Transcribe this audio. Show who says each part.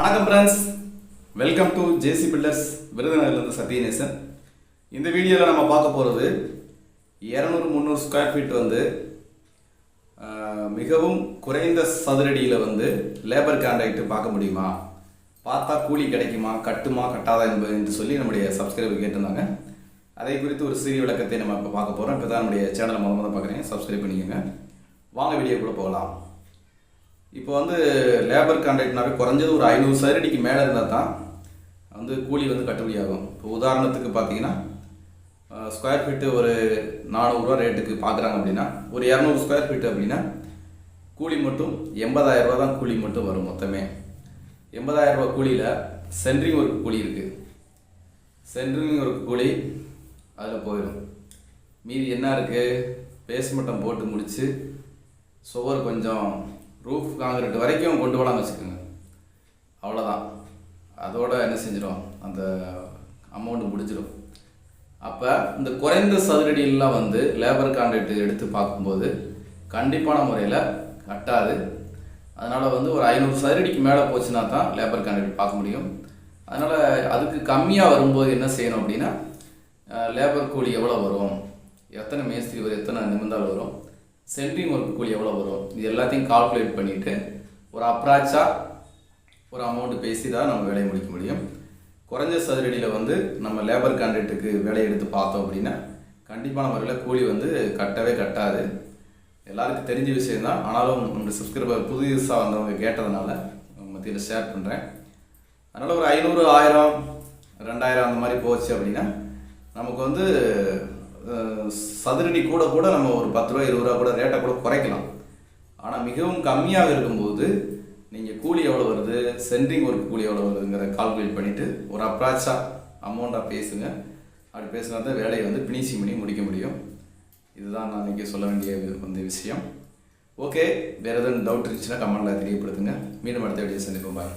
Speaker 1: வணக்கம் friends welcome to JC builders விருதுநகர்லேருந்து Sathyanesan. இந்த வீடியோவில் நம்ம பார்க்க போகிறது இரநூறு முந்நூறு ஸ்கொயர் ஃபீட் வந்து மிகவும் குறைந்த சதுரடியில் வந்து லேபர் கான்ட்ராக்ட் பார்க்க முடியுமா? பார்த்தா கூலி கிடைக்குமா? கட்டுமா? கட்டாதா என்பது என்று சொல்லி நம்முடைய சப்ஸ்கிரைபர் கேட்டிருந்தாங்க. அதை குறித்து ஒரு சிறிய விளக்கத்தை நம்ம இப்போ பார்க்க போகிறோம் இப்போ தான் நம்முடைய சேனலை மூலமாக தான் பார்க்குறீங்க. சப்ஸ்கிரைப் பண்ணிக்கோங்க. வாங்க வீடியோக்குள்ளே போகலாம். இப்போ வந்து லேபர் கான்ட்ராக்ட்னாவே குறைஞ்சது ஒரு ஐநூறு சதுரடிக்கு மேலே இருந்தால் தான் வந்து கூலி வந்து கட்டுப்படியாகும் இப்போ உதாரணத்துக்கு பார்த்தீங்கன்னா ஸ்கொயர் ஃபீட்டு ஒரு நானூறுரூவா ரேட்டுக்கு பார்க்குறாங்க அப்படின்னா ஒரு இரநூறு ஸ்கொயர் ஃபீட் அப்படின்னா கூலி மட்டும் எண்பதாயிரம் ரூபா தான் கூலி மட்டும் வரும் மொத்தமே. எண்பதாயிரம் ரூபா கூலியில் சென்ட்ரிங் ஒர்க் கூலி இருக்குது சென்ட்ரிங் ஒர்க் கூலி அதில் போயிடும். மீதி என்ன இருக்குது பேஸ்மட்டம் போட்டு முடித்து சுவர் கொஞ்சம் ரூஃப் காங்கிரீட் வரைக்கும் கொண்டு போகலாம்னு வச்சுக்கோங்க. அவ்வளோதான் அதோட என்ன செஞ்சிடும் அந்த அமௌண்ட் முடிஞ்சிடும் அப்போ இந்த குறைந்த சதுரடியெல்லாம் வந்து லேபர் கான்ட்ராக்ட் எடுத்து பார்க்கும்போது கண்டிப்பான முறையில் கட்டாது. அதனால் வந்து ஒரு ஐநூறு சதுரடிக்கு மேலே போச்சுன்னா தான் லேபர் கான்ட்ராக்ட் பார்க்க முடியும். அதனால் அதுக்கு கம்மியாக வரும்போது என்ன செய்யணும் அப்படின்னா லேபர் கூலி எவ்வளோ வரும்? எத்தனை மேஸ்திரி வரும் எத்தனை நிமிந்தால் வரும்? சென்ட்ரிங் ஒர்க் கூலி எவ்வளோ வரும்? இது எல்லாத்தையும் கால்குலேட் பண்ணிவிட்டு ஒரு அப்ராச்சாக ஒரு அமௌண்ட் பேசி தான் நம்ம வேலையை முடிக்க முடியும். குறைஞ்ச சதுரடியில் வந்து நம்ம லேபர் கான்ட்ராக்ட்டுக்கு வேலையை எடுத்து பார்த்தோம் அப்படின்னா கண்டிப்பான முறையில் கூலி வந்து கட்டவே கட்டாது. எல்லாருக்கும் தெரிஞ்ச விஷயம்தான். ஆனாலும் நம்மளுடைய சப்ஸ்கிரைபர் புதுசாக வந்தவங்க கேட்டதுனால மத்தியில் ஷேர் பண்ணுறேன் அதனால் ஒரு ஐநூறு ஆயிரம் ரெண்டாயிரம் அந்த மாதிரி போச்சு அப்படின்னா நமக்கு வந்து சதுரடி கூட கூட நம்ம ஒரு பத்து ரூபா இருபது ரூபா கூட ரேட்டை கூட குறைக்கலாம். ஆனால் மிகவும் கம்மியாக இருக்கும்போது நீங்கள் கூலி எவ்வளோ வருது சென்ட்ரிங் ஒர்க் கூலி எவ்வளோ வருதுங்கிறத கால்குலேட் பண்ணிவிட்டு ஒரு அப்ராச்சாக அமௌண்ட்டாக பேசுங்க. அப்படி பேசுனா தான் வேலையை வந்து ஃபினிஷிங் பண்ணி முடிக்க முடியும். இதுதான் நான் இன்றைக்கி சொல்ல வேண்டிய வந்து விஷயம். ஓகே வேறு எதுவும் டவுட் இருந்துச்சுன்னா கமெண்ட்டில் தெரியப்படுத்துங்க. மீண்டும் அடுத்த வீடியோ சந்திப்போம். பாய்